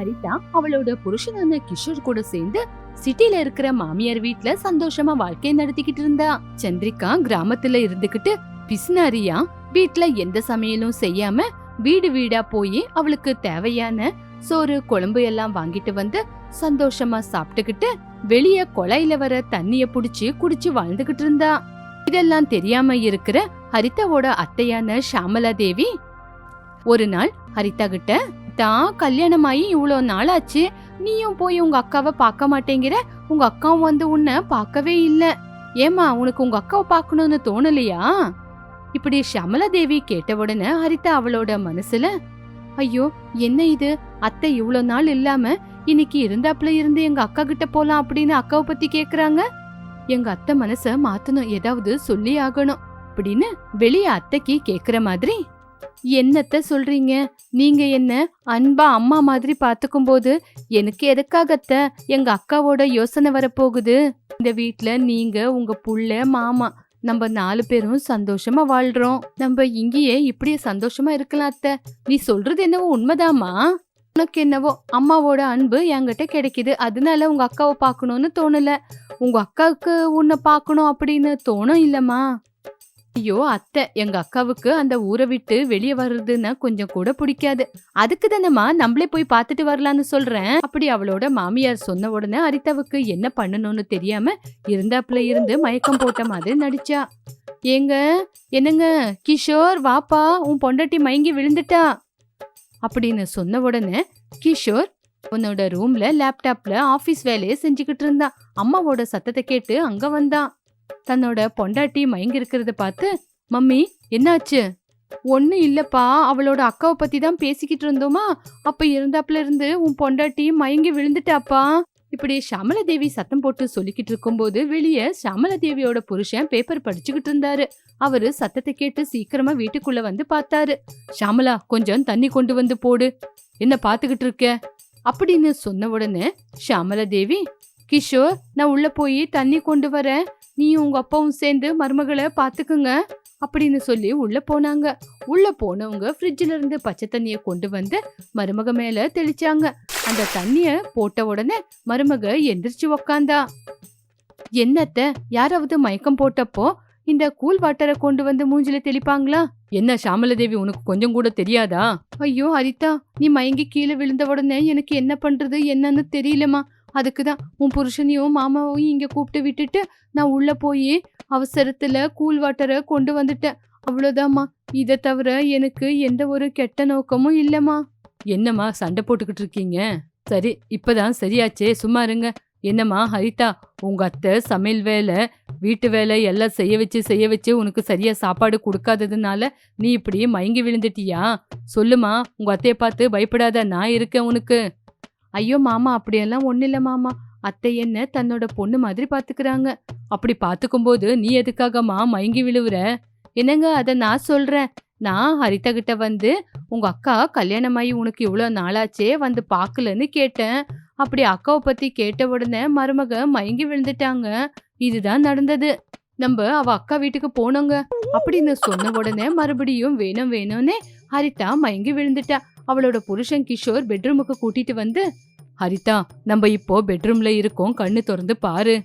ஹரிதா அவளோட புருஷனான கிஷோர் கூட சேர்ந்து சிட்டில இருக்கிற மாமியார் வீட்ல சந்தோஷமா வாழ்க்கை நடத்திக்கிட்டு இருந்தா. சந்திரிகா கிராமத்துல இருந்துகிட்டு பிசினாரியா வீட்ல எந்த சமையலும் செய்யாம வீடு வீடா போய் அவளுக்கு தேவையான சோறு குழம்பு எல்லாம் வாங்கிட்டு வந்து சந்தோஷமா சாப்பிட்டுக்கிட்டு வெளிய குழாயில வர தண்ணிய புடிச்சு குடிச்சு வாழ்ந்துகிட்டு இருந்தா. இதெல்லாம் தெரியாம இருக்கிற ஹரிதாவோட அத்தையான ஷாமலா தேவி ஒரு நாள் ஹரிதா கிட்ட தான் கல்யாணமாயி இவ்வளோ நாள் ஆச்சு நீயும் போய் உங்க அக்காவை பார்க்க மாட்டேங்கிற? உங்க அக்காவும் வந்து உன்னை பார்க்கவே இல்லை. ஏமா உனக்கு உங்க அக்காவை பார்க்கணும்னு தோணலையா? இப்படி ஷமலா தேவி கேட்ட உடனே ஹரிதா அவளோட மனசுல ஐயோ என்ன இது? அத்தை இவ்வளோ நாள் இல்லாம இன்னைக்கு இருந்தாப்புல இருந்து எங்க அக்கா கிட்ட போலாம் அப்படின்னு அக்காவை பத்தி கேக்குறாங்க? எங்க அத்தை மனச மாத்தணும் ஏதாவது சொல்லி ஆகணும் அப்படின்னு வெளியே அத்தைக்கு கேக்குற மாதிரி என்னத்த சொல்றீங்க? நீங்க என்ன அன்பா அம்மா மாதிரி பாத்துக்கும் போது எனக்கு எதுக்காக அத்தை எங்க அக்காவோட யோசனை வரப்போகுது. இந்த வீட்ல நீங்க உங்க புள்ள மாமா நம்ம நாலு பேரும் சந்தோஷமா வாழ்றோம். நம்ம இங்கேயே இப்படியே சந்தோஷமா இருக்கலாம் அத்தை நீ சொல்றது என்னவோ உண்மைதாம்மா? உனக்கு என்னவோ அம்மாவோட அன்பு என்கிட்ட கிடைக்குது. அதனால உங்க அக்காவை பார்க்கணும்னு தோணல. உங்க அக்காவுக்கு உன்னை பார்க்கணும் அப்படின்னு தோணும் இல்லம்மா. ஐயோ அத்தை எங்க அக்காவுக்கு அந்த ஊரை விட்டு வெளியே வர்றதுன்னா கொஞ்சம் கூட பிடிக்காது. அதுக்கு தானேம்மா நம்மளே போய் பார்த்துட்டு வரலான்னு சொல்றேன். அப்படி அவளோட மாமியார் சொன்ன உடனே அரிதாவுக்கு என்ன பண்ணணும்னு தெரியாம இருந்தாப்புல இருந்து மயக்கம் போட்ட மாதிரி நடிச்சா. ஏங்க என்னங்க கிஷோர் வாப்பா உன் பொண்டாட்டி மயங்கி விழுந்துட்டா? அப்படின்னு சொன்ன உடனே கிஷோர் உன்னோட ரூம்ல லேப்டாப்ல ஆபீஸ் வேலையை செஞ்சுக்கிட்டு இருந்தான். அம்மாவோட சத்தத்தை கேட்டு அங்க வந்தான். தன்னோட பொண்டாட்டி மயங்கி இருக்கிறத பார்த்து மம்மி என்னாச்சு? ஒண்ணு இல்லப்பா. அவளோட அக்காவை பத்தி தான் பேசிக்கிட்டு இருந்தோமா? அப்ப இருந்தாப்புல இருந்து உன் பொண்டாட்டி மயங்கி விழுந்துட்டாப்பா. இப்படி சமலதேவி தேவி சத்தம் போட்டு சொல்லிக்கிட்டு இருக்கும்போது வெளியே சமலதேவியோட புருஷன் பேப்பர் படிச்சுக்கிட்டு இருந்தாரு. அவரு சத்தத்தை கேட்டு சீக்கிரமா வீட்டுக்குள்ள வந்து பார்த்தாரு. ஷாமலா கொஞ்சம் தண்ணி கொண்டு வந்து போடு. என்ன பாத்துக்கிட்டு இருக்க? அப்படின்னு சொன்ன உடனே ஷாமலா தேவி கிஷோர் நான் உள்ள போய் தண்ணி கொண்டு வரேன். நீயும் உங்க அப்பாவும் சேர்ந்து மருமகளை பாத்துக்குங்க அப்படின்னு சொல்லி உள்ள போனாங்க. உள்ள போனவங்க ஃப்ரிட்ஜ்ல இருந்து பச்சை தண்ணிய கொண்டு வந்து மருமக மேல தெளிச்சாங்க. அந்த தண்ணிய போட்ட உடனே மருமக எந்திரிச்சு உக்காந்தா. என்னத்த யாராவது மயக்கம் போட்டப்போ இந்த கூல் வாட்டரை கொண்டு வந்து மூஞ்சில தெளிப்பாங்களா? என்ன சாமலதேவி உனக்கு கொஞ்சம் கூட தெரியாதா? ஐயோ ஹரிதா நீ மயங்கி கீழே விழுந்த உடனே எனக்கு என்ன பண்றது என்னன்னு தெரியலமா அதுக்கு தான் உன் புருஷனையும் மாமாவையும் இங்கே கூப்பிட்டு விட்டுட்டு நான் உள்ளே போய் அவசரத்தில் கூல் வாட்டரை கொண்டு வந்துட்டேன். அவ்வளோதாம்மா இதை தவிர எனக்கு எந்த ஒரு கெட்ட நோக்கமும் இல்லைம்மா. என்னம்மா சண்டை போட்டுக்கிட்டு இருக்கீங்க? சரி இப்போதான் சரியாச்சே. சும்மா இருங்க. என்னம்மா ஹரிதா உங்க அத்தை சமையல் வேலை வீட்டு வேலை எல்லாம் செய்ய வச்சு செய்ய வச்சு உனக்கு சரியா சாப்பாடு கொடுக்காததுனால நீ இப்படி மயங்கி விழுந்துட்டியா? சொல்லுமா உங்க அத்தையை பார்த்து பயப்படாத நான் இருக்கேன் உனக்கு. ஐயோ மாமா அப்படியெல்லாம் ஒன்றும் இல்லை மாமா. அத்தை என்ன தன்னோட பொண்ணு மாதிரி பார்த்துக்கிறாங்க அப்படி பார்த்துக்கும்போது நீ எதுக்காகம்மா மயங்கி விழுவுற? என்னங்க அதை நான் சொல்றேன்? நான் ஹரிதா கிட்ட வந்து உங்க அக்கா கல்யாணமாயி உனக்கு இவ்வளோ நாளாச்சே வந்து பார்க்கலன்னு கேட்டேன். அப்படி அக்காவை பத்தி கேட்ட உடனே மருமக மயங்கி விழுந்துட்டாங்க. இதுதான் நடந்தது. நம்ம அவ அக்கா வீட்டுக்கு போனோங்க. அப்படின்னு சொன்ன உடனே மறுபடியும் வேணும் வேணும்னே ஹரிதா மயங்கி விழுந்துட்டா. அவளோட புருஷன் கிஷோர் பெட்ரூமுக்கு கூட்டிட்டு வந்து ஹரிதா நம்ம இப்போ பெட்ரூம்ல இருக்கோம் கண்ணு திறந்து பாரு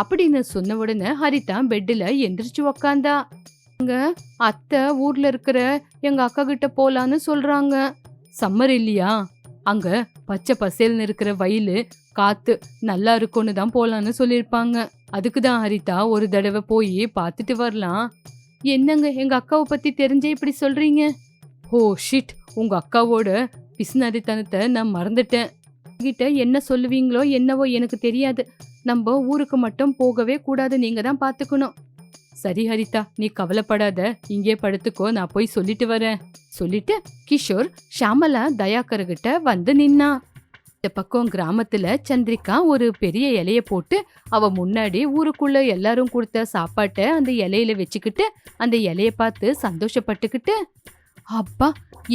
அப்படின்னு சொன்ன உடனே ஹரிதா பெட்டில் எந்திரிச்சு உக்காந்தா. அங்க அத்தை ஊர்ல இருக்கிற எங்க அக்கா கிட்ட போலான்னு சொல்றாங்க. சம்மர் இல்லையா? அங்க பச்சை பசேல்னு இருக்கிற வயலு காத்து நல்லா இருக்கும்னு தான் போலான்னு சொல்லியிருப்பாங்க. அதுக்கு தான் ஹரிதா ஒரு தடவை போய் பார்த்துட்டு வரலாம். என்னங்க எங்க அக்காவை பத்தி தெரிஞ்சே இப்படி சொல்றீங்க? Oh shit. உங்க அக்காவோட பிசுனரித்தனத்தை நான் மறந்துட்டேன். கிட்ட என்ன சொல்லுவீங்களோ என்னவோ எனக்கு தெரியாது. நம்ம ஊருக்கு மட்டும் போகவே கூடாது நீங்க தான் பாத்துக்கணும். சரி ஹரிதா நீ கவலைப்படாத. இங்கே படுத்துக்கோ நான் போய் சொல்லிட்டு வரேன். சொல்லிட்டு கிஷோர் ஷாமலா தயாகர் கிட்ட வந்து நின்னா. இந்த பக்கம் கிராமத்துல சந்திரிகா ஒரு பெரிய இலைய போட்டு அவ முன்னாடி ஊருக்குள்ள எல்லாரும் கொடுத்த சாப்பாட்டை அந்த இலையில வச்சுக்கிட்டு அந்த இலைய பார்த்து சந்தோஷப்பட்டுக்கிட்டு அப்பா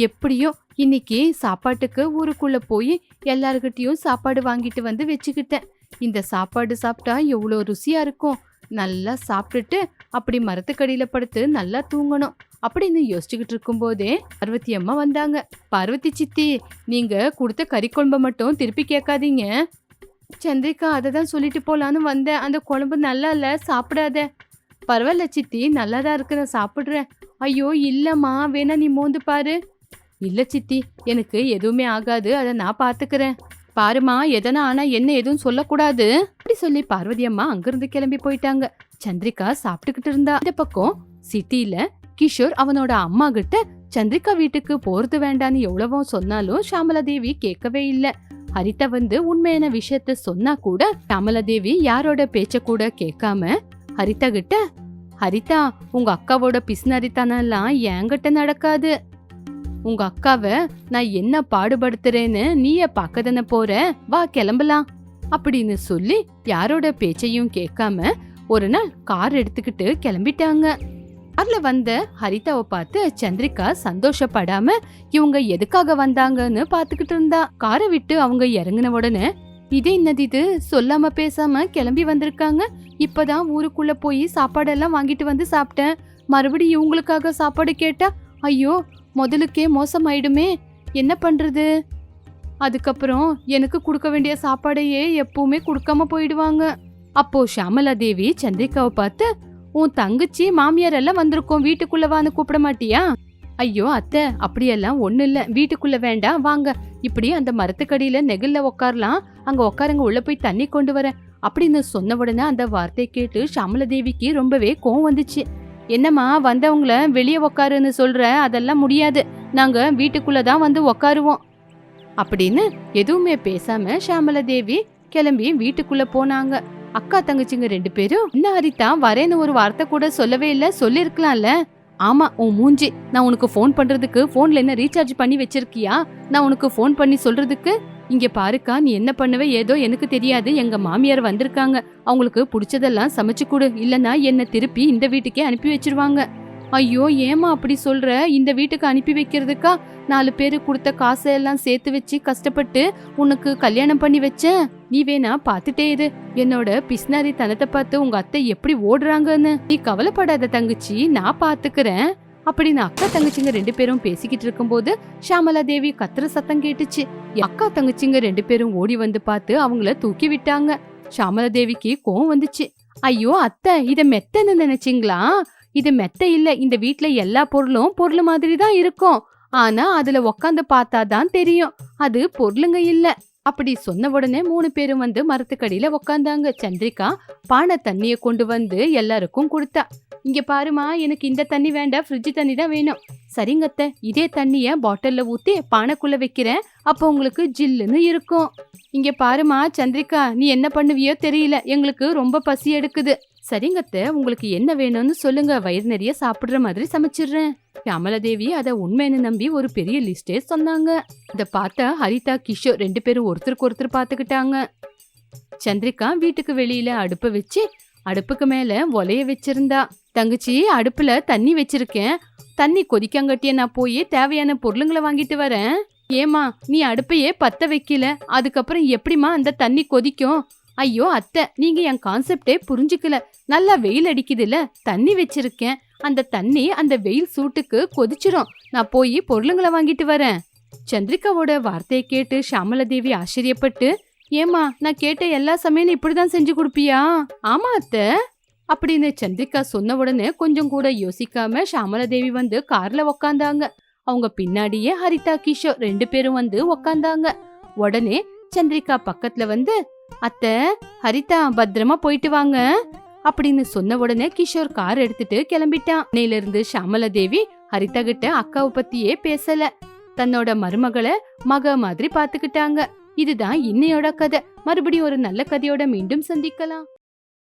எப்படியோ இன்னைக்கு சாப்பாட்டுக்கு ஊருக்குள்ள போய் எல்லார்கிட்டயும் சாப்பாடு வாங்கிட்டு வந்து வச்சுக்கிட்டேன். இந்த சாப்பாடு சாப்பிட்டா எவ்வளோ ருசியா இருக்கும். நல்லா சாப்பிட்டுட்டு அப்படி மரத்துக்கடியில படுத்து நல்லா தூங்கணும். அப்படின்னு யோசிச்சுக்கிட்டு இருக்கும்போதே பார்வதி அம்மா வந்தாங்க. பார்வதி சித்தி நீங்க கொடுத்த கறி குழம்ப மட்டும் திருப்பி கேட்காதீங்க. சந்திரிகா அதை தான் சொல்லிட்டு போலான்னு வந்தேன். அந்த குழம்பு நல்லா இல்லை சாப்பிடாத. பரவாயில்ல சித்தி நல்லா தான் இருக்கு நான் ஐயோ இல்லம்மா வேணா நீ மோந்து பாரு. இல்ல சித்தி எனக்கு எதுவுமே ஆகாது அதை நான் பாத்துக்கிறேன். பாருமா எதனா ஆனா என்ன எதுவும் சொல்லக்கூடாது. அப்படி சொல்லி பார்வதி அம்மா அங்கிருந்து கிளம்பி போயிட்டாங்க. சந்திரிகா சாப்பிட்டுக்கிட்டு இருந்தா. இந்த பக்கம் சிட்டில கிஷோர் அவனோட அம்மா கிட்ட சந்திரிகா வீட்டுக்கு போறது வேண்டான்னு எவ்வளவோ சொன்னாலும் ஷாமலா தேவி கேட்கவே இல்ல. ஹரிதா வந்து உண்மையான விஷயத்த சொன்னா கூட ஷாமலா தேவி யாரோட பேச்ச கூட கேட்காம ஹரிதா கிட்ட ஹரிதா உங்க அக்காவோட பிஸ்னரித்தனெல்லாம் என்கிட்ட நடக்காது. உங்க அக்காவை நான் என்ன பாடுபடுத்துறேன்னு நீயே பார்க்க தானே போற? வா கிளம்பலாம். அப்படின்னு சொல்லி யாரோட பேச்சையும் கேட்காம ஒரு நாள் கார் எடுத்துக்கிட்டு கிளம்பிட்டாங்க. அதுல வந்த ஹரிதாவை பார்த்து சந்திரிகா சந்தோஷப்படாம இவங்க எதுக்காக வந்தாங்கன்னு பாத்துக்கிட்டு இருந்தா. காரை விட்டு அவங்க இறங்கின உடனே இது என்னது இது? சொல்லாம பேசாம கிளம்பி வந்திருக்காங்க. இப்பதான் ஊருக்குள்ள போய் சாப்பாடெல்லாம் வாங்கிட்டு வந்து சாப்பிட்டேன். மறுபடியும் இவங்களுக்காக சாப்பாடு கேட்டா ஐயோ முதலுக்கே மோசமாயிடுமே. என்ன பண்றது? அதுக்கப்புறம் எனக்கு கொடுக்க வேண்டிய சாப்பாடையே எப்பவுமே கொடுக்காம போயிடுவாங்க. அப்போ ஷாமலா தேவி சந்திரிகாவை பார்த்து உன் தங்கச்சி மாமியார் எல்லாம் வந்திருக்கோம். வீட்டுக்குள்ளவான்னு கூப்பிட மாட்டியா? ஐயோ அத்தை அப்படியெல்லாம் ஒன்றும் இல்லை. வீட்டுக்குள்ள வேண்டாம் வாங்க. இப்படி அந்த மரத்துக்கடியில் நெகிழில் உட்காரலாம் அங்கே உட்காருங்க உள்ளே போய் தண்ணி கொண்டு வரேன் அப்படின்னு சொன்ன உடனே அந்த வார்த்தை கேட்டு ஷாமல தேவிக்கு ரொம்பவே கோவம் வந்துச்சு. என்னம்மா வந்தவங்கள வெளியே உக்காருன்னு சொல்கிற அதெல்லாம் முடியாது. நாங்கள் வீட்டுக்குள்ளே தான் வந்து உக்காருவோம். அப்படின்னு எதுவுமே பேசாமல் ஷாமலதேவி கிளம்பி வீட்டுக்குள்ளே போனாங்க. அக்கா தங்கச்சிங்க ரெண்டு பேரும் இன்னும் ஹரிதா வரேன்னு ஒரு வார்த்தை கூட சொல்லவே இல்லை. சொல்லியிருக்கலாம்ல ஆமா உன் மூஞ்சி நான் உனக்கு ஃபோன் பண்றதுக்கு ஃபோன்ல என்ன ரீசார்ஜ் பண்ணி வச்சிருக்கியா? நான் உனக்கு ஃபோன் பண்ணி சொல்றதுக்கு இங்க பாருக்கா நீ என்ன பண்ணுவ ஏதோ எனக்கு தெரியாது எங்க மாமியார் வந்திருக்காங்க. அவங்களுக்கு பிடிச்சதெல்லாம் சமைச்சு கொடு இல்லனா என்ன திருப்பி இந்த வீட்டுக்கே அனுப்பி வச்சிருவாங்க. ஐயோ ஏமா அப்படி சொல்ற? இந்த வீட்டுக்கு அனுப்பி வைக்கிறதுக்கா? நாலு பேரு கொடுத்த காசை எல்லாம் சேர்த்து வச்சு கஷ்டப்பட்டு உனக்கு கல்யாணம் பண்ணி வச்சேன். நீ வேணா பாத்துட்டே இரு. என்னோட பிஸ்னாரி தனத்தை பார்த்து உங்க அத்தை எப்படி ஓடுறாங்கன்னு. நீ கவலைப்படாத தங்கச்சி நான் பாத்துக்கிறேன் அப்படின்னு அக்கா தங்கச்சிங்க ரெண்டு பேரும் பேசிக்கிட்டு இருக்கும்போது ஷாமலா தேவி கத்துற சத்தம் கேட்டுச்சு. அக்கா தங்கச்சிங்க ரெண்டு பேரும் ஓடி வந்து பார்த்து அவங்கள தூக்கி விட்டாங்க. ஷாமலா தேவிக்கு கோவம் வந்துச்சு. ஐயோ அத்தை இத மெத்தன்னு நினைச்சீங்களா? இது மெத்த இல்ல. இந்த வீட்ல எல்லா பொருளும் பொருள் மாதிரி தான் இருக்கும். ஆனா அதுல உக்காந்து பார்த்தா தான் தெரியும். அது பொருளுங்க இல்ல. அப்படி சொன்ன உடனே மூணு பேரும் வந்து மரத்துக்கடியில உக்காந்தாங்க. சந்திரிகா பானை தண்ணிய கொண்டு வந்து எல்லாருக்கும் கொடுத்தா. இங்க பாருமா எனக்கு இந்த தண்ணி வேண்டாம் ஃப்ரிட்ஜ் தண்ணி தான் வேணும். சரிங்கத்த இதே தண்ணிய பாட்டில்ல ஊத்தி பானைக்குள்ள வைக்கிறேன். அப்போ உங்களுக்கு ஜில்லுன்னு இருக்கும். இங்க பாருமா சந்திரிகா நீ என்ன பண்ணுவியோ தெரியல. எங்களுக்கு ரொம்ப பசி எடுக்குது. சரிங்கத்த உங்களுக்கு என்ன வேணும்னு சொல்லுங்க. வயிறு நிறைய சாப்பிடுற மாதிரி சமைச்சிடுறேன். கமலதேவி அதை உண்மைன்னு நம்பி ஒரு பெரிய லிஸ்டே சொன்னாங்க. இதை பார்த்த ஹரிதா கிஷோர் ரெண்டு பேரும் ஒருத்தருக்கு ஒருத்தர் பார்த்துக்கிட்டாங்க. சந்திரிகா வீட்டுக்கு வெளியில அடுப்பை வச்சு அடுப்புக்கு மேல ஒலைய வச்சிருந்தா. தங்கச்சி அடுப்புல தண்ணி வச்சிருக்கேன். தண்ணி கொதிக்காங்கட்டிய நான் போய் தேவையான பொருளுங்களை வாங்கிட்டு வரேன். ஏமா நீ அடுப்பையே பத்த வைக்கல. அதுக்கப்புறம் எப்படிமா அந்த தண்ணி கொதிக்கும்? ஐயோ அத்தை நீங்க என் கான்செப்டே புரிஞ்சுக்கல. நல்லா வெயில் அடிக்குதுல தண்ணி வச்சிருக்கேன். அந்த தண்ணி அந்த வெயில் சூட்டுக்கு கொதிச்சிரும். நான் போய் பொருளுங்களை வாங்கிட்டு வரேன். சந்திரிகாவோட வார்த்தையை கேட்டு ஷாமலதேவி ஆச்சரியப்பட்டு ஏமா நான் கேட்ட எல்லா சமையலும் இப்படிதான் செஞ்சு கொடுப்பியா? ஆமா அத்தை. அப்படின்னு சந்திரிகா சொன்ன உடனே கொஞ்சம் கூட யோசிக்காம ஷாமலதேவி வந்து கார்ல உக்காந்தாங்க. அவங்க பின்னாடியே ஹரிதா கிஷோர் ரெண்டு பேரும் வந்து உக்காந்தாங்க. உடனே சந்திரிகா பக்கத்துல வந்து அத்தை ஹரிதா பத்திரமா போயிட்டு வாங்க அப்படின்னு சொன்ன உடனே கிஷோர் கார் எடுத்துட்டு கிளம்பிட்டான். நேல இருந்து ஷாமலா தேவி ஹரிதா கிட்ட அக்காவை பத்தியே பேசல. தன்னோட மருமகளை மக மாதிரி பாத்துக்கிட்டாங்க. இதுதான் இன்னையோட கதை. மறுபடியும் ஒரு நல்ல கதையோட மீண்டும் சந்திக்கலாம்.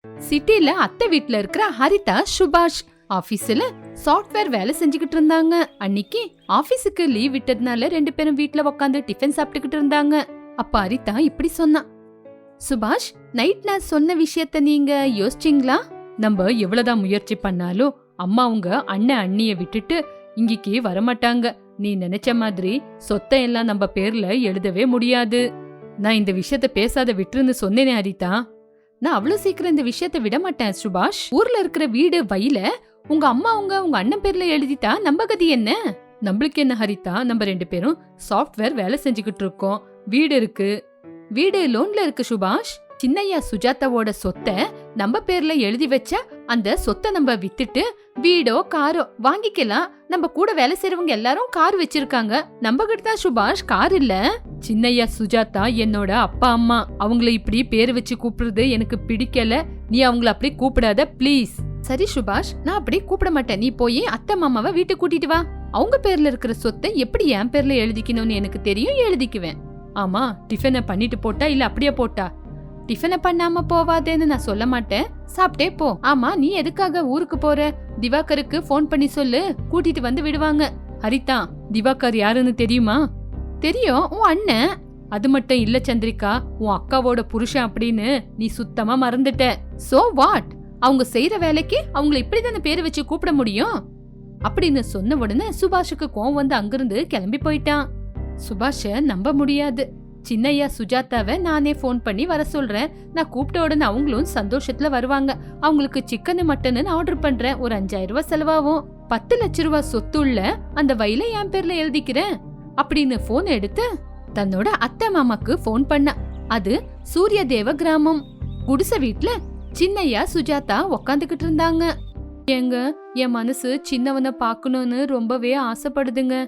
சிட்டில அத்தை வீட்ல இருக்கிற ஹரிதா சுபாஷ் ஆபீஸ்ல சாஃப்ட்வேர் வேலை செஞ்சுக்கிட்டு இருந்தாங்க. அன்னைக்கு ஆபீஸுக்கு லீவ் விட்டதுனால ரெண்டு பேரும் வீட்ல உட்காந்து டிஃபன் சாப்பிட்டுக்கிட்டு இருந்தாங்க. அப்ப ஹரிதா இப்படி சொன்னா. சுபாஷ் நைட் நான் சொன்ன விஷயத்த நீங்க யோசிச்சீங்களா? நம்ம எவ்வளவுதான் முயற்சி பண்ணாலும் அம்மா அவங்க அண்ணன் அண்ணிய விட்டுட்டு இங்கிக்கு வரமாட்டாங்க. நீ நினைச்ச மாதிரி சொத்தை எல்லாம் நம்ம பேர்ல எழுதவே முடியாது. நான் இந்த விஷயத்த பேசாத விட்டுருன்னு சொன்னேனே ஹரிதா. நான் அவ்வளவு சீக்கிரம் இந்த விஷயத்த விட மாட்டேன் சுபாஷ். ஊர்ல இருக்கிற வீடு வயல உங்க அம்மா உங்க உங்க அண்ணன் பேர்ல எழுதிட்டா நம்ம கதி என்ன? நம்மளுக்கு என்ன ஹரிதா? நம்ம ரெண்டு பேரும் சாஃப்ட்வேர் வேலை செஞ்சுக்கிட்டு இருக்கோம். வீடு இருக்கு. வீடு லோன்ல இருக்கு சுபாஷ். சின்னையா சுஜாதாவோட சொத்தை நம்ம பேர்ல எழுதி வச்ச அந்த சொத்தை நம்ம வித்துட்டு வீடோ காரோ வாங்கிக்கலாம். நம்ம கூட வேலை செய்யறவங்க எல்லாரும் கார் வச்சிருக்காங்க. நம்ம கிட்ட தான் சுபாஷ் கார் இல்ல. சின்னையா சுஜாதா என்னோட அப்பா அம்மா. அவங்கள இப்படி பேர் வச்சு கூப்பிடுறது எனக்கு பிடிக்கல. நீ அவங்கள அப்படி கூப்பிடாத ப்ளீஸ் சரி சுபாஷ் நான் அப்படி கூப்பிட மாட்டேன். நீ போய் அத்தை மாமாவை வீட்டுக்கு கூட்டிட்டு வா. அவங்க பேர்ல இருக்கிற சொத்தை எப்படி என் பேர்ல எழுதிக்கணும்னு எனக்கு தெரியும் எழுதிக்குவேன். ஆமா டிஃபனை பண்ணிட்டு போட்டா இல்ல அப்படியே போட்டா? டிஃபனை பண்ணாம போவாதேன்னு நான் சொல்ல மாட்டேன். சாப்பிட்டே போ. ஆமா நீ எதுக்காக ஊருக்கு போற? திவாகருக்கு ஃபோன் பண்ணி சொல்லு. கூட்டிட்டு வந்து விடுவாங்க. ஹரிதா திவாகர் யாருன்னு தெரியுமா? தெரியும் உன் அண்ணன். அது மட்டும் இல்ல சந்திரிகா உன் அக்காவோட புருஷன் அப்படின்னு நீ சுத்தமா மறந்துட்ட. சோ வாட் அவங்க செய்யற வேலைக்கு அவங்களை இப்படிதானே பேரு வச்சு கூப்பிட முடியும்? அப்படின்னு சொன்ன உடனே சுபாஷுக்கு கோவம் வந்து அங்கிருந்து கிளம்பி போயிட்டான். சுபாஷ நம்ப முடியாது. சின்னையா சுஜாதாவை நானே ஃபோன் பண்ணி வர சொல்றேன். நான் கூப்பிட்ட உடனே அவங்களும் சந்தோஷத்துல வருவாங்க. அவங்களுக்கு சிக்கன் மட்டன்னு ஆர்டர் பண்றேன். ஒரு அஞ்சாயிரம் ரூபாய் செலவாகும். பத்து லட்ச ரூபாய் சொத்துள்ள அந்த வயல என் பேர்ல எழுதிக்கிறேன். அப்படின்னு போன் எடுத்து தன்னோட அத்தை மாமாக்கு ஃபோன் பண்ண. அது சூரிய தேவ கிராமம். குடிசை வீட்டுல சின்னையா சுஜாதா உக்காந்துக்கிட்டு இருந்தாங்க. ஏங்க என் மனசு சின்னவனை பார்க்கணும்னு ரொம்பவே ஆசைப்படுதுங்க.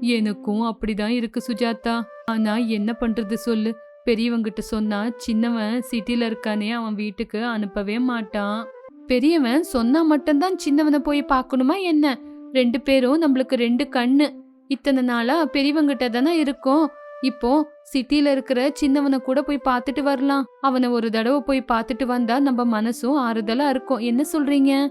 எனக்கும் அப்படிதான் இருக்கு சுஜாதா. ஆனா என்ன பண்றது சொல்லு? பெரியவங்கிட்ட சொன்னா சின்னவன் சிட்டில இருக்கானே அவன் வீட்டுக்கு அனுப்பவே மாட்டான். பெரியவன் சொன்னா மட்டும்தான் சின்னவனை போய் பார்க்கணுமா என்ன? ரெண்டு பேரும் நம்மளுக்கு ரெண்டு கண்ணு. இத்தனை நாளா பெரியவங்கிட்ட தானே இருக்கும். இப்போ சிட்டில இருக்கிற சின்னவனை கூட போய் பார்த்துட்டு வரலாம். அவனை ஒரு தடவை போய் பார்த்துட்டு வந்தா நம்ம மனசும் ஆறுதலா இருக்கும். என்ன சொல்றீங்க?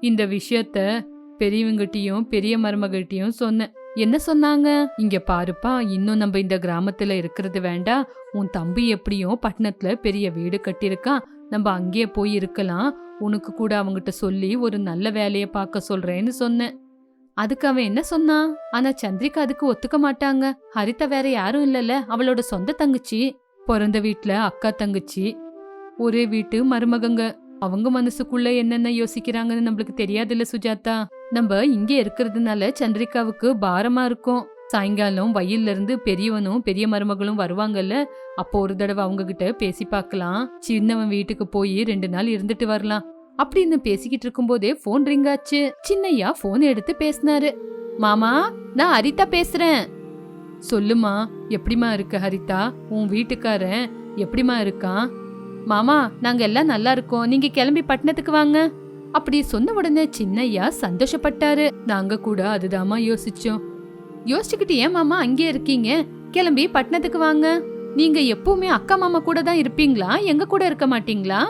இந்த விஷயத்த பெரியவங்கிட்டயும் பெரிய மருமகிட்டயும் சொன்னேன். என்ன சொன்னாங்க? இங்க பாருப்பா இன்னும் நம்ம இந்த கிராமத்துல இருக்கிறது வேண்டாம் உன் தம்பி எப்படியும் பட்டணத்துல பெரிய வீடு கட்டியிருக்கான் நம்ம அங்கேயே போய் இருக்கலாம். உனக்கு கூட அவங்கிட்ட சொல்லி ஒரு நல்ல வேலையை பார்க்க சொல்றேன்னு சொன்னேன். அதுக்கு அவன் என்ன சொன்னான் ஆனா சந்திரிகா அதுக்கு ஒத்துக்க மாட்டாங்க. ஹரிதா வேற யாரும் இல்லல அவளோட சொந்த தங்கச்சி. பிறந்த வீட்டுல அக்கா தங்கச்சி. ஒரே வீட்டு மருமகங்க. அவங்க மனசுக்குள்ள என்னென்ன யோசிக்கிறாங்கன்னு நம்மளுக்கு தெரியாதுல்ல சுஜாதா? நம்ம இங்கே இருக்கிறதுனால சந்திரிகாவுக்கு பாரமா இருக்கும். சாயங்காலம் வயல்ல இருந்து பெரியவனும் பெரிய மருமகளும் வருவாங்கல்ல அப்போ ஒரு தடவை அவங்க கிட்ட பேசி பார்க்கலாம். சின்னவன் வீட்டுக்கு போய் ரெண்டு நாள் இருந்துட்டு வரலாம். அப்படின்னு பேசிக்கிட்டு இருக்கும்போதே போன் ரிங் ஆச்சு. சின்னையா போன் எடுத்து பேசினாரு. மாமா நான் ஹரிதா பேசுறேன். சொல்லுமா எப்படிமா இருக்கு ஹரிதா? உன் வீட்டுக்காரன் எப்படிமா இருக்கான்? மாமா நாங்க எல்லாம் நல்லா இருக்கோம். நீங்க கிளம்பி பட்டணத்துக்கு வாங்க. அப்படி சொன்ன உடனே சின்னையா சந்தோஷப்பட்டாரு. நாங்க கூட அதுதாமா யோசிச்சோம். யோசிச்சுக்கிட்டு ஏன் மாமா அங்கே இருக்கீங்க? கிளம்பி பட்டணத்துக்கு வாங்க. நீங்க எப்பவுமே அக்கா மாமா கூட தான் இருப்பீங்களா? எங்க கூட இருக்க மாட்டீங்களா?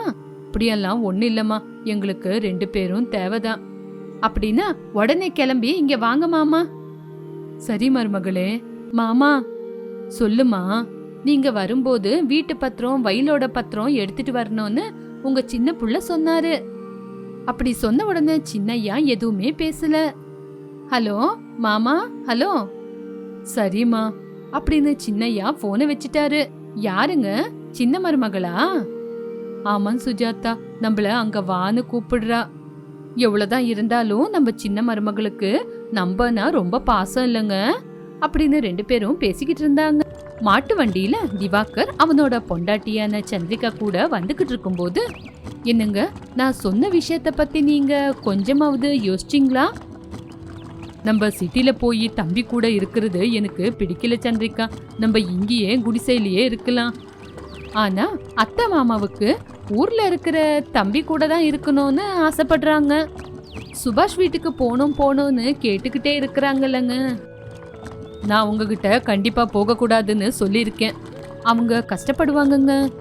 அப்படியெல்லாம் ஒண்ணு இல்லம்மா. எங்களுக்கு ரெண்டு பேரும் தேவைதான். அப்படின்னா உடனே கிளம்பி இங்க வாங்க மாமா. சரி மருமகளே. மாமா சொல்லுமா. நீங்க வரும்போது வீட்டு பத்திரம் வயலோட பத்திரம் எடுத்துட்டு வரணும்னு உங்க சின்ன புள்ள சொன்னாரு. அப்படி சொன்ன உடனே சின்னையா எதுவுமே பேசல. ஹலோ மாமா ஹலோ. சரிம்மா அப்படின்னு சின்னையா போனை வச்சுட்டாரு. யாருங்க? சின்ன மருமகளா? ஆமாம் சுஜாதா நம்மள அங்க வான்னு கூப்பிடுறா. எவ்வளவுதான் இருந்தாலும் நம்ம சின்ன மருமகளுக்கு நம்பனா ரொம்ப பாசம் இல்லைங்க அப்படின்னு ரெண்டு பேரும் பேசிக்கிட்டு இருந்தாங்க. மாட்டு வண்டியில திவாகர் அவனோட பொண்டாட்டியான சந்திரிகா கூட வந்துகிட்டு இருக்கும்போது என்னங்க நான் சொன்ன விஷயத்த பத்தி நீங்க கொஞ்சமாவது யோசிச்சிங்களா? நம்ம சிட்டில போய் தம்பி கூட இருக்கிறது எனக்கு பிடிக்கல சந்திரிக்கா. நம்ம இங்கேயே குடிசையிலேயே இருக்கலாம். ஆனா அத்தை மாமாவுக்கு ஊர்ல இருக்கிற தம்பி கூட தான் இருக்கணும்னு ஆசைப்படுறாங்க. சுபாஷ் வீட்டுக்கு போகணும் போனோம்னு கேட்டுக்கிட்டே இருக்கிறாங்கல்லங்க. நான் உங்ககிட்ட கண்டிப்பா போகக்கூடாதுன்னு சொல்லியிருக்கேன். அவங்க கஷ்டப்படுவாங்கங்க.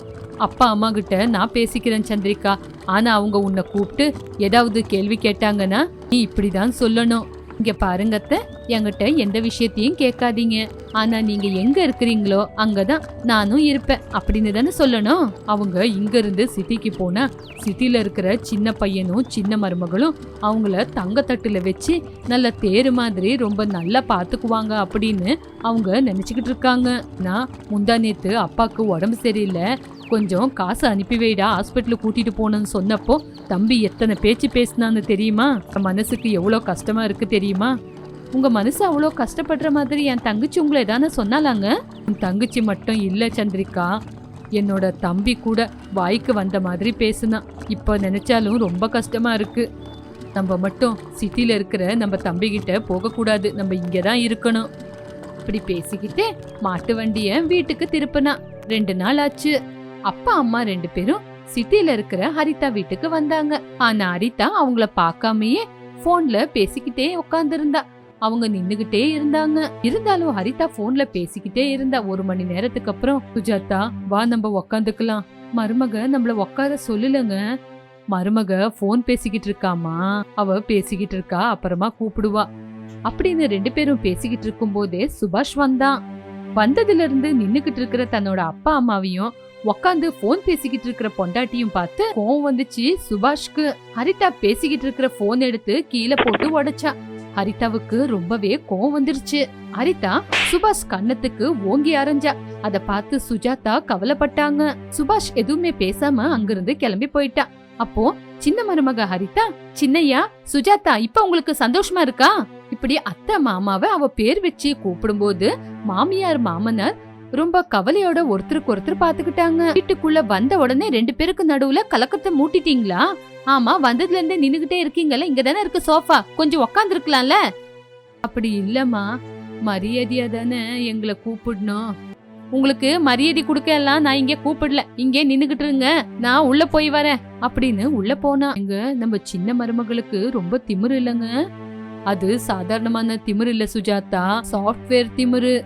அப்பா அம்மா கிட்ட நான் பேசிக்கிறேன் சந்திரிகா. ஆனா அவங்க உன்னை கூப்பிட்டு ஏதாவது கேள்வி கேட்டாங்கன்னா நீ இப்படிதான் சொல்லணும். இங்க பாருங்கத்த என்கிட்ட எந்த விஷயத்தையும் கேட்காதீங்க. ஆனா நீங்க எங்க இருக்கிறீங்களோ அங்கதான் நானும் இருப்பேன். அப்படின்னு தானே சொல்லணும். அவங்க இங்க இருந்து சிட்டிக்கு போனா சிட்டில இருக்கிற சின்ன பையனும் சின்ன மருமகளும் அவங்கள தங்கத்தட்டுல வச்சு நல்ல தேரு மாதிரி ரொம்ப நல்லா பாத்துக்குவாங்க அப்படின்னு அவங்க நினைச்சுக்கிட்டு இருக்காங்க. நான் முந்தா நேத்து அப்பாக்கு உடம்பு சரியில்லை. கொஞ்சம் காசு அனுப்பி வைடா ஹாஸ்பிட்டலுக்கு கூட்டிட்டு போனேன்னு சொன்னப்போ தம்பி எத்தனை பேச்சு பேசினான்னு தெரியுமா? மனசுக்கு எவ்வளோ கஷ்டமா இருக்கு தெரியுமா? உங்க மனசு அவ்வளோ கஷ்டப்படுற மாதிரி என் தங்கச்சி உங்களை எதான சொன்னாலாங்க? உன் தங்கச்சி மட்டும் இல்லை சந்திரிகா. என்னோட தம்பி கூட வாய்க்கு வந்த மாதிரி பேசுனான் இப்போ நினைச்சாலும் ரொம்ப கஷ்டமா இருக்கு. நம்ம மட்டும் சிட்டியில் இருக்கிற நம்ம தம்பிக்கிட்ட போகக்கூடாது. நம்ம இங்கே தான் இருக்கணும். இப்படி பேசிக்கிட்டே மாட்டு வண்டியை வீட்டுக்கு திருப்பினா. ரெண்டு நாள் ஆச்சு. அப்பா அம்மா ரெண்டு பேரும் சிட்டில இருக்கிற ஹரிதா வீட்டுக்கு வந்தாங்க. ஆனா ஹரிதா அவங்கள பார்க்காமயே போன்ல பேசிக்கிட்டே உட்கார்ந்திருந்தா அவங்க நின்னுகிட்டே இருந்தாங்க. இருந்தாலும் ஹரிதா போன்ல பேசிக்கிட்டே இருந்தா. ஒரு மணி நேரத்துக்கு அப்புறம் சுஜாதா வா நம்ம உக்காந்துக்கலாம். மருமக நம்மள உட்கார சொல்லலங்க. மருமக போன் பேசிக்கிட்டு இருக்காமா அவ பேசிக்கிட்டு இருக்கா அப்புறமா கூப்பிடுவா. அப்படின்னு ரெண்டு பேரும் பேசிக்கிட்டு இருக்கும் போதே சுபாஷ் வந்தான். வந்ததுல இருந்து நின்னுகிட்டு இருக்கிற தன்னோட அப்பா அம்மாவையும் உக்காந்து போன் பேசிக்கிட்டு இருக்கிற பொண்டாட்டியும் பார்த்து கோவம் வந்துச்சு. சுபாஷ்க்கு ஹரிதா பேசிக்கிட்டு இருக்கிற போன் எடுத்து கீழே போட்டு உடைச்சா. ஹரிதாவுக்கு ரொம்பவே கோவம் வந்துருச்சு. ஹரிதா சுபாஷ் கண்ணத்துக்கு ஓங்கி அரைஞ்சா. அத பார்த்து சுஜாதா கவலைப்பட்டாங்க. சுபாஷ் எதுவுமே பேசாம அங்கிருந்து கிளம்பி போயிட்டா. அப்போ சின்ன மருமக ஹரிதா சின்னையா சுஜாதா இப்ப உங்களுக்கு சந்தோஷமா இருக்கா? இப்படி அத்தை மாமாவை அவ பேர் வச்சு கூப்பிடும்போது மாமியார் மாமனார் ரொம்ப கவலையோட ஒருத்தருக்கு ஒருத்தர் பாத்துக்கிட்டாங்க. வீட்டுக்குள்ள வந்த உடனே ரெண்டு பேருக்கு நடுவுல கலக்கத்தை மூட்டிட்டீங்களா? ஆமா வந்ததுல இருந்தே நின்னுகிட்டே இருக்கீங்கல்ல இங்க தானே இருக்கு சோஃபா. கொஞ்சம் உக்காந்து இருக்கலாம்ல அப்படி இல்லம்மா. மரியாதையா தானே எங்களை கூப்பிடணும். உங்களுக்கு மரியாதை கொடுக்க எல்லாம் நான் இங்க கூப்பிடல. இங்கே நின்னுகிட்டு இருங்க. நான் உள்ள போய் வரேன். அப்படின்னு உள்ள போனா இங்க நம்ம சின்ன மருமகளுக்கு ரொம்ப திமிரு இல்லைங்க. அது சாதாரணமான திமிரு இல்ல சுஜாதா. சாஃப்ட்வேர் திமிரு.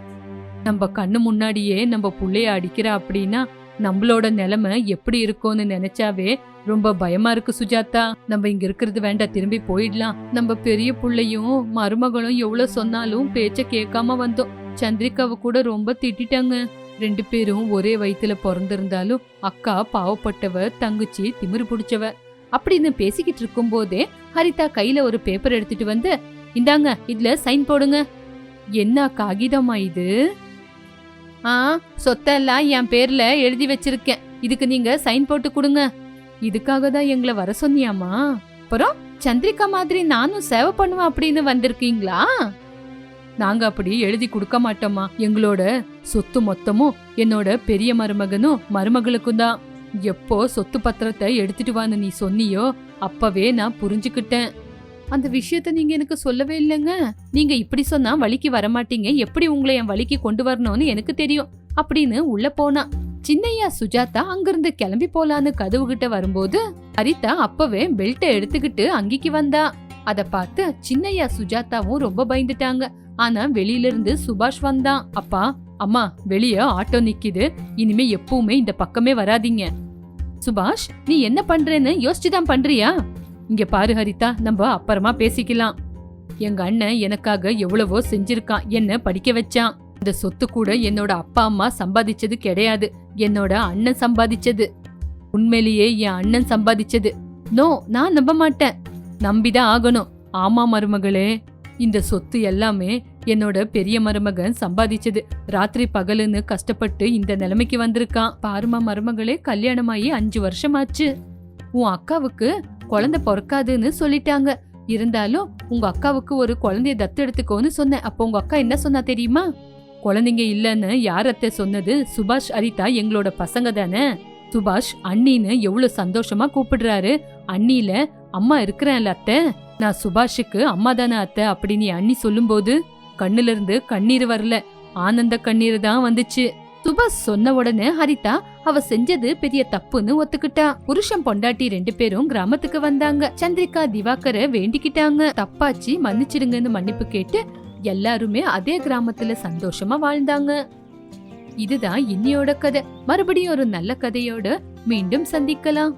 நம்ம கண்ணு முன்னாடியே நம்ம புள்ளைய அடிக்கிற அப்படின்னா நம்மளோட நிலைமை எப்படி இருக்கும்னு நினைச்சாவே ரொம்ப பயமா இருக்கு சுஜாதா. நம்ம இங்க இருக்கிறது வேண்டாம் திரும்பி போயிடலாம். நம்ம பெரிய புள்ளையும் மருமகளும் எவ்வளவு சொன்னாலும் பேச்ச கேட்காம வந்தோம். சந்திரிகாவை கூட ரொம்ப திட்டிட்டாங்க. ரெண்டு பேரும் ஒரே வயித்துல பிறந்திருந்தாலும் அக்கா பாவப்பட்டவ தங்கச்சி திமிரு பிடிச்சவ அப்படின்னு பேசிக்கிட்டு இருக்கும் போதே ஹரிதா கையில ஒரு பேப்பர் எடுத்துட்டு வந்து இந்தாங்க இதுல சைன் போடுங்க. என்ன காகிதமா இது? ஆ சொத்தெல்லாம் என் பேர்ல எழுதி வச்சிருக்கேன். இதுக்கு நீங்க சைன் போட்டு கொடுங்க. இதுக்காக தான் எங்களை வர சொன்னியாமா அப்புறம் சந்திரிகா மாதிரி நானும் சேவை பண்ணுவேன் அப்படின்னு வந்திருக்கீங்களா? நாங்க அப்படி எழுதி கொடுக்க மாட்டோமா எங்களோட சொத்து மொத்தமும் என்னோட பெரிய மருமகனும் மருமகளுக்கும் தான். எப்போ சொத்து பத்திரத்தை எடுத்துட்டு வான்னு நீ சொன்னியோ அப்பவே நான் புரிஞ்சுக்கிட்டேன். அந்த விஷயத்த நீங்க எனக்கு சொல்லவே இல்லைங்க. நீங்க இப்படி சொன்னா வழிக்கு வரமாட்டீங்க. எப்படி உங்களை என் வழிக்கு கொண்டு வரணும்னு எனக்கு தெரியும். அப்படின்னு உள்ள போனா. சின்னையா சுஜாதா அங்கிருந்து கிளம்பி போலான்னு கதவு கிட்ட வரும்போது ஹரிதா அப்பவே பெல்ட்டை எடுத்துக்கிட்டு அங்கிக்கு வந்தா. அத பார்த்து சின்னையா சுஜாதாவும் ரொம்ப பயந்துட்டாங்க. ஆனா வெளியில இருந்து சுபாஷ் வந்தான். அப்பா அம்மா வெளிய ஆட்டோ நிக்குது. இனிமே எப்பவுமே இந்த பக்கமே வராதீங்க. சுபாஷ் நீ என்ன பண்றேன்னு? யோசிச்சுதான் பண்றியா? இங்க பாரு ஹரிதா. நம்ம அப்புறமா பேசிக்கலாம். எங்க அண்ணன் எனக்காக எவ்வளவோ செஞ்சிருக்கான். என்ன படிக்க வச்சான். இந்த சொத்து கூட என்னோட அப்பா அம்மா சம்பாதிச்சது கிடையாது. என்னோட அண்ணன் சம்பாதிச்சது. உண்மையிலேயே என் அண்ணன் சம்பாதிச்சது. நோ நான் நம்ப மாட்டேன். நம்பிதான் ஆகணும். ஆமா மருமகளே. இந்த சொத்து எல்லாமே என்னோட பெரிய மருமகன் சம்பாதிச்சது. ராத்திரி பகலுன்னு கஷ்டப்பட்டு இந்த நிலைமைக்கு வந்திருக்கான். பாருமா மருமகளே. கல்யாணமாயி அஞ்சு வருஷமாச்சு. உன் அக்காவுக்கு குழந்தை பிறக்காதுன்னு சொல்லிட்டாங்க. இருந்தாலும் உங்க அக்காவுக்கு ஒரு குழந்தைய தத்து எடுத்துக்கோன்னு சொன்னேன். அப்போ உங்க அக்கா என்ன சொன்னா தெரியுமா? குழந்தைங்க இல்லைன்னு யார் அத்தை சொன்னது? சுபாஷ் அரிதா எங்களோட பசங்க தானே? சுபாஷ் அண்ணின்னு எவ்வளவு சந்தோஷமா கூப்பிடுறாரு. அண்ணில அம்மா இருக்கிறேன்ல அத்தை. நான் சுபாஷுக்கு அம்மா தானே அத்தை அப்படின்னு அண்ணி சொல்லும்போது கண்ணுல இருந்து கண்ணீர் வரல. ஆனந்த கண்ணீர் தான் வந்துச்சு. சுபாஷ் சொன்ன உடனே ஹரிதா அவ செஞ்சது பெரிய தப்புன்னு ஒத்துக்கிட்டா. புருஷன் பொண்டாட்டி ரெண்டு பேரும் கிராமத்துக்கு வந்தாங்க. சந்திரிகா திவாகரை வேண்டிக்கிட்டாங்க. தப்பாச்சு மன்னிச்சிடுங்கன்னு மன்னிப்பு கேட்டு எல்லாருமே அதே கிராமத்துல சந்தோஷமா வாழ்ந்தாங்க. இதுதான் இன்னியோட கதை. மறுபடியும் ஒரு நல்ல கதையோட மீண்டும் சந்திக்கலாம்.